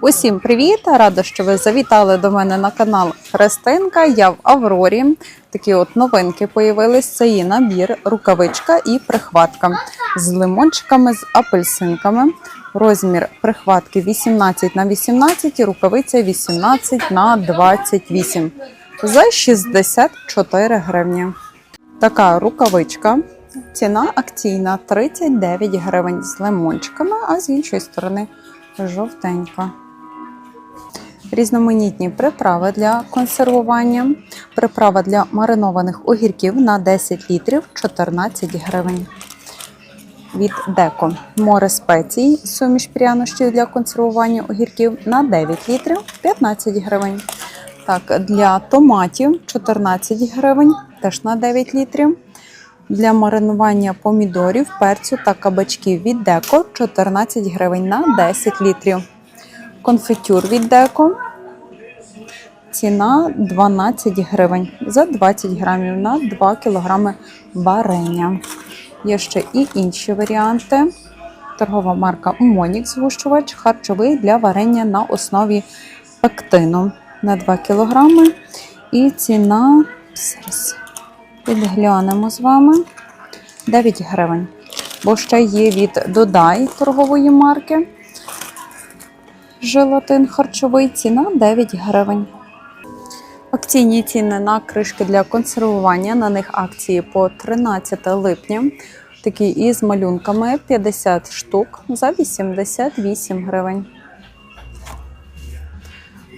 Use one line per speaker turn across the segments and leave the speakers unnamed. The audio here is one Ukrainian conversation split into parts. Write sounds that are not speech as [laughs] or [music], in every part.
Усім привіт! Рада, що ви завітали до мене на канал Христинка. Я в Аврорі. Такі от новинки появились. Це є набір, рукавичка і прихватка з лимончиками, з апельсинками. Розмір прихватки 18 на 18 і рукавиця 18 на 28 за 64 гривні. Така рукавичка. Ціна акційна 39 гривень з лимончиками, а з іншої сторони жовтенька. Різноманітні приправи для консервування. Приправа для маринованих огірків на 10 літрів 14 гривень. Від Деко. Море спецій, суміш прянощів для консервування огірків на 9 літрів 15 гривень. Так, для томатів 14 гривень, теж на 9 літрів. Для маринування помідорів, перцю та кабачків від Деко 14 гривень на 10 літрів. Конфітюр від Деко. Ціна 12 гривень за 20 грамів на 2 кілограми варення. Є ще і інші варіанти. Торгова марка Монік згущувач харчовий для варення на основі пектину на 2 кілограми. І ціна зараз підглянемо з вами 9 гривень. Бо ще є від Додай торгової марки. Желатин харчовий ціна 9 гривень. Акційні ціни на кришки для консервування. На них акції по 13 липня. Такі із малюнками 50 штук за 88 гривень.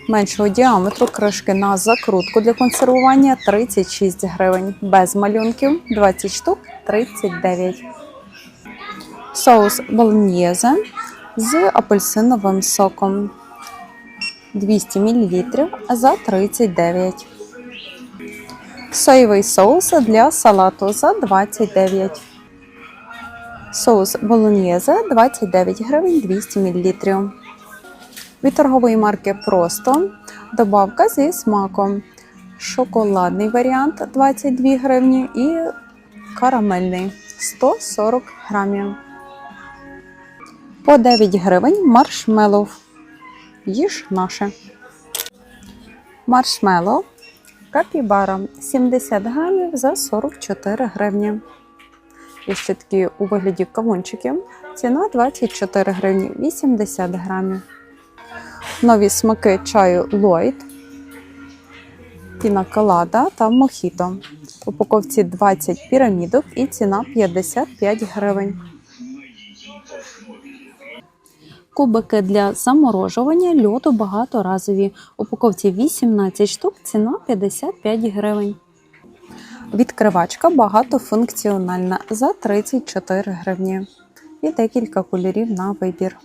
Меншого діаметру кришки на закрутку для консервування 36 гривень. Без малюнків 20 штук 39. Соус болоньєзе з апельсиновим соком 200 мл за 39. Соєвий соус для салату за 29. Соус болоньєзе 29 гривень 200 мл. Від торгової марки Просто добавка зі смаком. Шоколадний варіант 22 гривні і карамельний 140 грамів. По 9 гривень маршмеллоу. Їж наше. Маршмеллоу капібара 70 грамів за 44 гривні. І ще такі у вигляді кавунчиків. Ціна 24 гривні 80 грамів. Нові смаки чаю Lloyd, пінаколада та мохіто. Упаковці 20 пірамідок і ціна 55 гривень. Кубики для заморожування льоду багаторазові. Упаковці 18 штук, ціна 55 гривень. Відкривачка багатофункціональна за 34 гривні. І декілька кольорів на вибір.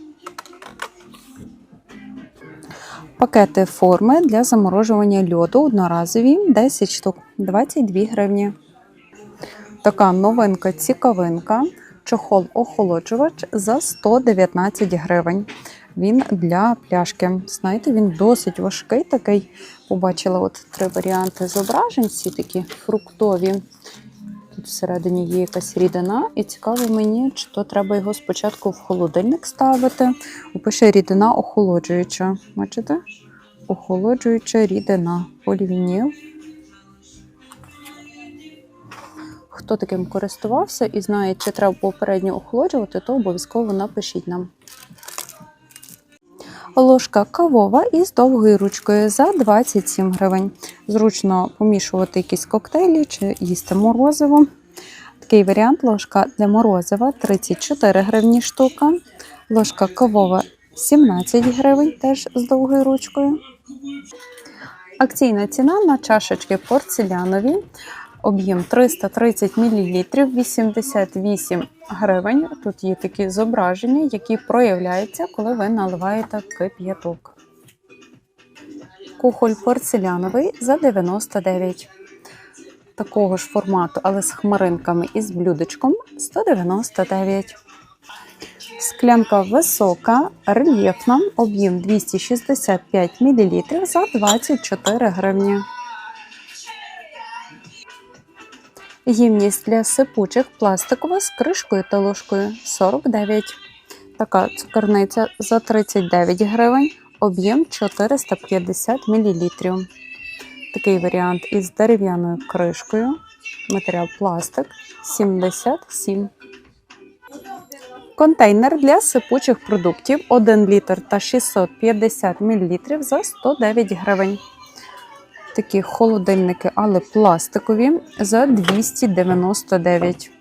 Пакети форми для заморожування льоду одноразові 10 штук 22 гривні. Така новинка цікавинка. Чохол охолоджувач за 119 гривень. Він для пляшки. Знаєте, він досить важкий такий. Побачила от три варіанти зображень, всі такі фруктові. Тут всередині є якась рідина, і цікаво мені, чи то треба його спочатку в холодильник ставити. Пише рідина охолоджуюча. Бачите? Охолоджуюча рідина. Полівініл. Хто таким користувався і знає, чи треба попередньо охолоджувати, то обов'язково напишіть нам. Ложка кавова із довгою ручкою за 27 гривень. Зручно помішувати якісь коктейлі чи їсти морозиво. Такий варіант ложка для морозива 34 гривні штука. Ложка кавова 17 гривень, теж з довгою ручкою. Акційна ціна на чашечки порцелянові. Об'єм 330 мл, 88 гривень. Тут є такі зображення, які проявляються, коли ви наливаєте кип'яток. Кухоль порцеляновий за 99. Такого ж формату, але з хмаринками і з блюдечком 199. Склянка висока, рельєфна, об'єм 265 мл за 24 гривні. Ємність для сипучих пластикова з кришкою та ложкою 49. Така цукерниця за 39 гривень. об'єм 450 мл. Такий варіант із дерев'яною кришкою. Матеріал пластик 77. Контейнер для сипучих продуктів 1 літр та 650 мл за 109 гривень. Такі холодильники, але пластикові за 299.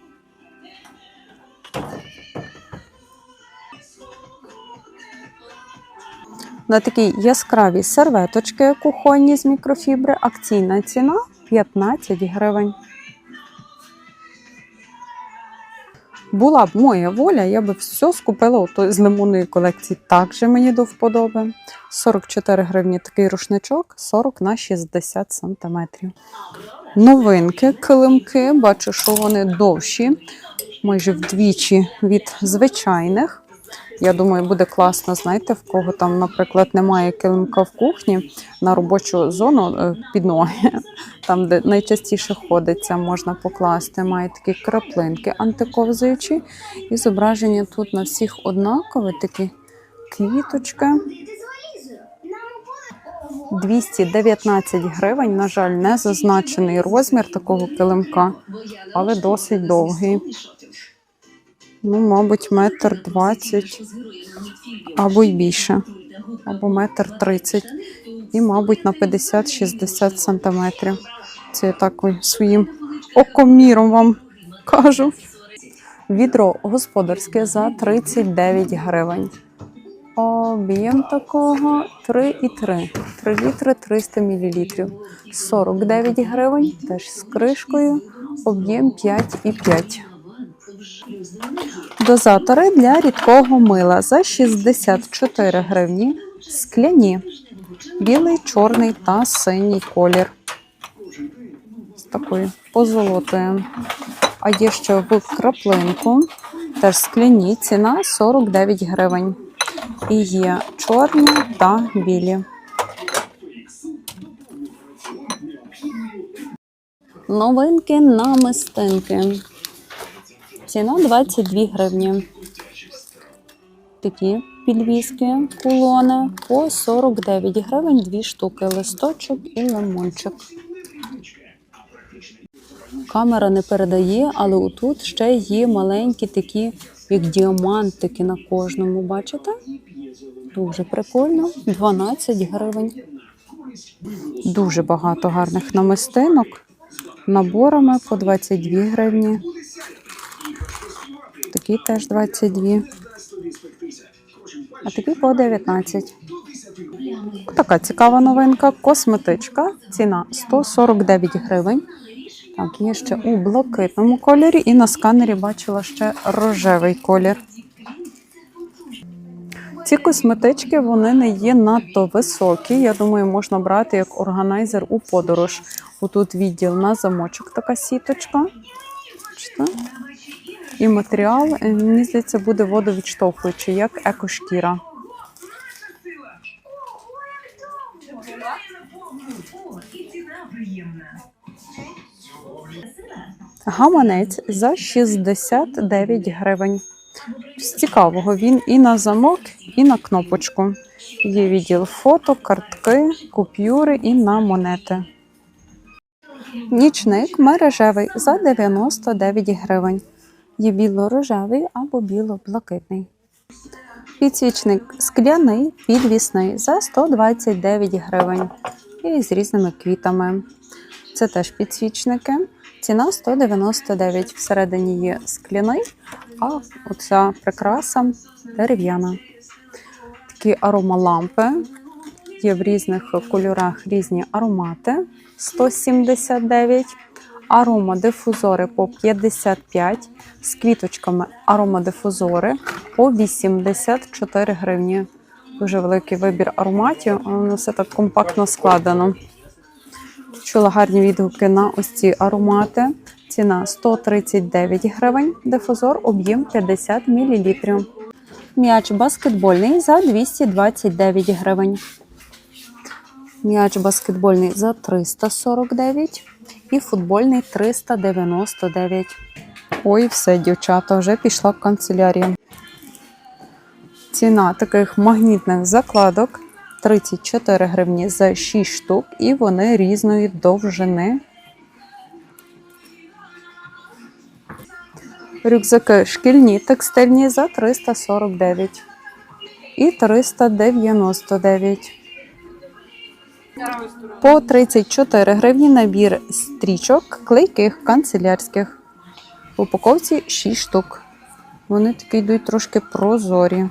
На такі яскраві серветочки кухонні з мікрофібри акційна ціна 15 гривень. Була б моя воля, я би все скупила з лимонної колекції. Так же мені до вподоби. 44 гривні такий рушничок, 40 на 60 сантиметрів. Новинки, килимки, бачу, що вони довші, майже вдвічі від звичайних. Я думаю, буде класно, знаєте, в кого там, наприклад, немає килимка в кухні на робочу зону е, під ноги, [laughs] там, де найчастіше ходиться, можна покласти. Має такі краплинки антиковзуючі. І зображення тут на всіх однакове, такі квіточки. 219 гривень, на жаль, не зазначений розмір такого килимка, але досить довгий. Ну, мабуть, метр двадцять або й більше, або метр тридцять. І, мабуть, на 50-60 сантиметрів. Це я так своїм окоміром вам кажу. Відро господарське за 39 гривень. Об'єм такого 3,3. 3 літри 300 мл. 49 гривень, теж з кришкою. Об'єм 5,5. Дозатори для рідкого мила за 64 гривні. Скляні. Білий, чорний та синій колір. З такою позолотою. А є ще в краплинку. Теж скляні. Ціна 49 гривень. І є чорні та білі. Новинки намистинки. Ціна 22 гривні. Такі підвіски, кулони по 49 гривень, дві штуки, листочок і лимончик. Камера не передає, але отут ще є маленькі такі, як діамантики на кожному. Бачите? Дуже прикольно. 12 гривень. Дуже багато гарних намистинок. Наборами по 22 гривні. Такі теж 22. А такі по 19. Така цікава новинка. Косметичка. Ціна 149 гривень. Так, є ще у блакитному кольорі, і на сканері бачила ще рожевий колір. Ці косметички вони не є надто високі. Я думаю, можна брати як органайзер у подорож. Отут відділ на замочок, така сіточка. Бачите? І матеріал, мені здається, буде водовідштовхуючий, як екошкіра. Гаманець за 69 гривень. З цікавого він і на замок, і на кнопочку. Є відділ фото, картки, купюри і на монети. Нічник мережевий за 99 гривень. Є біло-рожевий або біло-блакитний. Підсвічник скляний, підвісний за 129 гривень. І з різними квітами. Це теж підсвічники. Ціна 199. Всередині є скляний, а оця прикраса дерев'яна. Такі аромалампи. Є в різних кольорах різні аромати 179. Аромадифузори по 55. З квіточками аромадифузори по 84 гривні. Дуже великий вибір ароматів, воно все так компактно складено. Чула гарні відгуки на ось ці аромати. Ціна 139 гривень, дифузор, об'єм 50 мл. М'яч баскетбольний за 229 гривень. М'яч баскетбольний за 349 і футбольний 399. Ой, все, дівчата, вже пішла в канцелярію. Ціна таких магнітних закладок 34 гривні за 6 штук, і вони різної довжини. Рюкзаки шкільні текстильні за 349 і 399. По 34 гривні набір стрічок клейких канцелярських. В упаковці 6 штук. Вони такі йдуть трошки прозорі.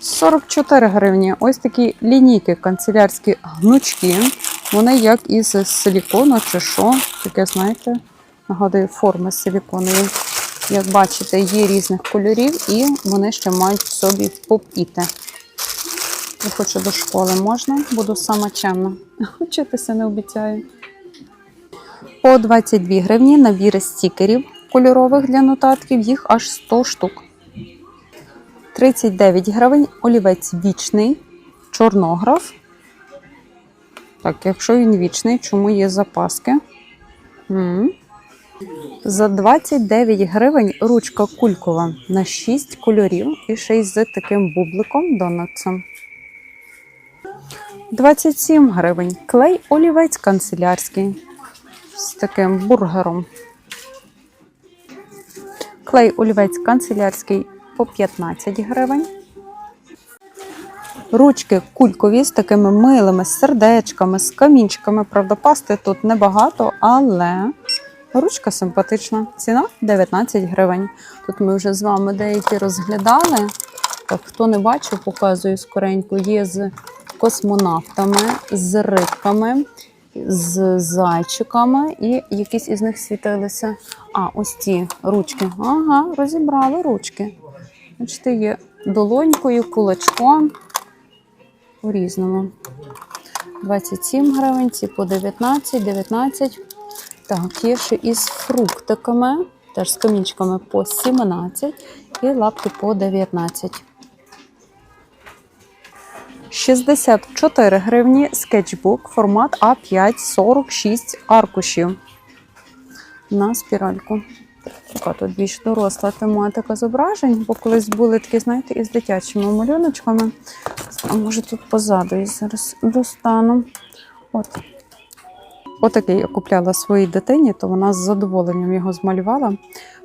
44 гривні. Ось такі лінійки канцелярські гнучки. Вони як із силікону чи що. Таке, знаєте, нагадую, форми силіконові. Як бачите, є різних кольорів і вони ще мають в собі попіти. Я хочу до школи можна, буду сама чемна. Вчитися не обіцяю. По 22 гривні набір стікерів кольорових для нотатків, їх аж 100 штук. 39 гривень олівець вічний, чорнограф. Так, якщо він вічний, чому є запаски? м За 29 гривень ручка кулькова на 6 кольорів і ще й з таким бубликом донатсом. 27 гривень клей олівець канцелярський з таким бургером. Клей олівець канцелярський по 15 гривень. Ручки кулькові з такими милими сердечками, з камінчиками. Правда, пасти тут небагато, але ручка симпатична. Ціна 19 гривень. Тут ми вже з вами деякі розглядали. Так, хто не бачив, показую скоренько. Є з космонавтами, з рибками, з зайчиками, і якісь із них світилися. А, ось ці ручки. Ага, розібрали ручки. Бачите, є долонькою, кулачком. У різному. 27 гривень, ці по 19, 19. Так, є ще із фруктиками, теж з камінчиками по 17 і лапки по 19. 64 гривні скетчбук, формат А5, 46 аркушів. На спіральку. Така тут більш доросла тематика зображень, бо колись були такі, знаєте, із дитячими малюночками. А може тут позаду і зараз достану. От. Отакий я купляла своїй дитині, то вона з задоволенням його змалювала.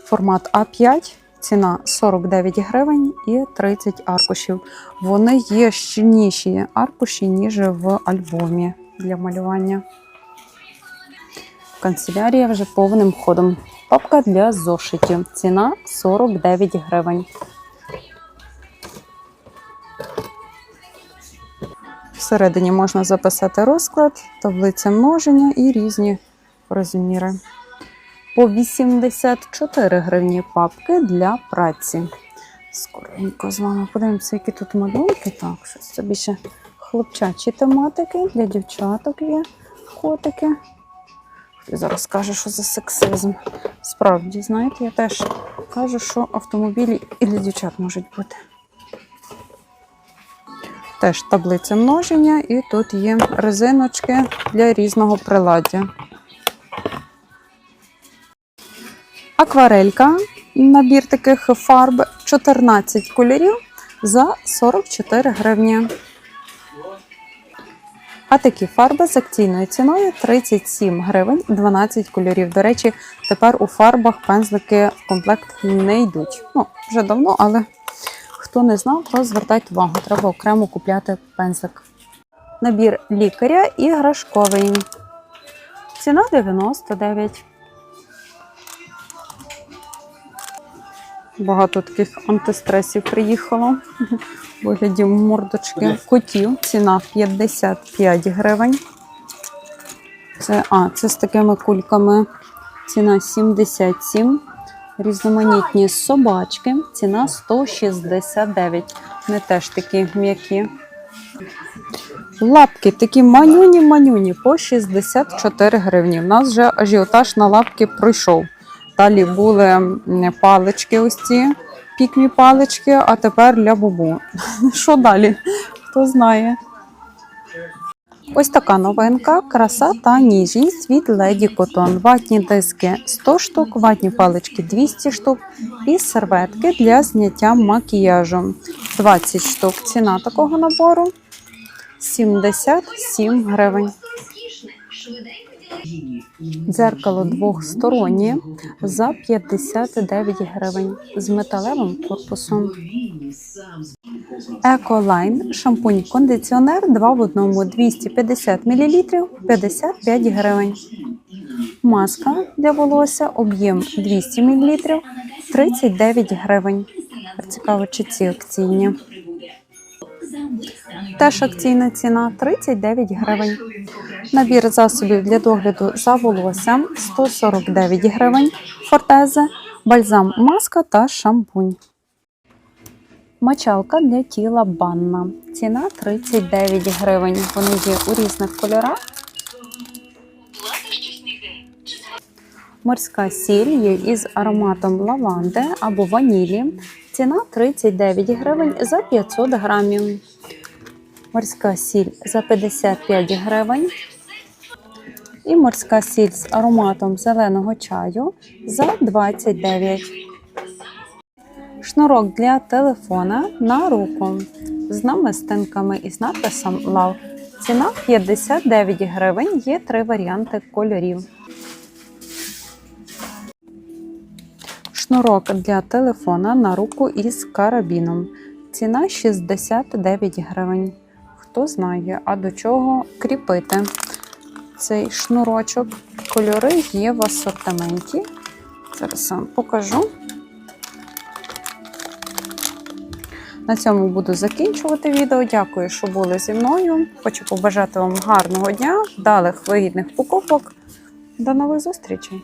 Формат А5, ціна 49 гривень і 30 аркушів. Вони є щільніші аркуші, ніж в альбомі для малювання. Канцелярія вже повним ходом. Папка для зошитів. Ціна 49 гривень. Всередині можна записати розклад, таблиця множення і різні розміри. По 84 гривні папки для праці. Скоренько з вами подивимося, які тут малюнки. Так, щось собі ще хлопчачі тематики, для дівчаток є котики. Хтось зараз каже, що за сексизм. Справді, знаєте, я теж кажу, що автомобілі і для дівчат можуть бути. Теж таблиця множення, і тут є резиночки для різного приладдя. Акварелька, набір таких фарб 14 кольорів за 44 гривні. А такі фарби з акційною ціною 37 гривень 12 кольорів. До речі, тепер у фарбах пензлики в комплект не йдуть. Ну, вже давно, але хто не знав, то звертайте увагу, треба окремо купляти пензлик. Набір лікаря іграшковий. Ціна 99. Багато таких антистресів приїхало. Вигляді мордочки котів. Ціна 55 гривень. Це, а, це з такими кульками. Ціна 77. Різноманітні собачки. Ціна 169. Вони теж такі м'які. Лапки такі манюні-манюні по 64 гривні. У нас вже ажіотаж на лапки пройшов. Далі були палички ось ці, пікмі палички, а тепер для бубу. [laughs] Що далі? Хто знає? Ось така новинка, краса та ніжність від Lady Cotton. Ватні диски 100 штук, ватні палички 200 штук і серветки для зняття макіяжу 20 штук. Ціна такого набору 77 гривень. Дзеркало двохстороннє за 59 гривень з металевим корпусом. Еколайн шампунь кондиціонер 2 в 1 250 мл 55 гривень. Маска для волосся об'єм 200 мл 39 гривень. Цікаво, чи ці акційні. Теж акційна ціна 39 гривень. Набір засобів для догляду за волоссям 149 гривень. Фортезе, бальзам маска та шампунь. Мочалка для тіла банна. Ціна 39 гривень. Вони є у різних кольорах. Морська сіль є із ароматом лаванди або ванілі. Ціна 39 гривень за 500 грамів. Морська сіль за 55 гривень. І морська сіль з ароматом зеленого чаю за 29. Шнурок для телефона на руку з намистинками і з надписом Love. Ціна 59 гривень. Є три варіанти кольорів. Шнурок для телефона на руку із карабіном. Ціна 69 гривень. Хто знає, а до чого кріпити цей шнурочок. Кольори є в асортименті. Зараз вам покажу. На цьому буду закінчувати відео. Дякую, що були зі мною. Хочу побажати вам гарного дня, вдалих вигідних покупок. До нових зустрічей!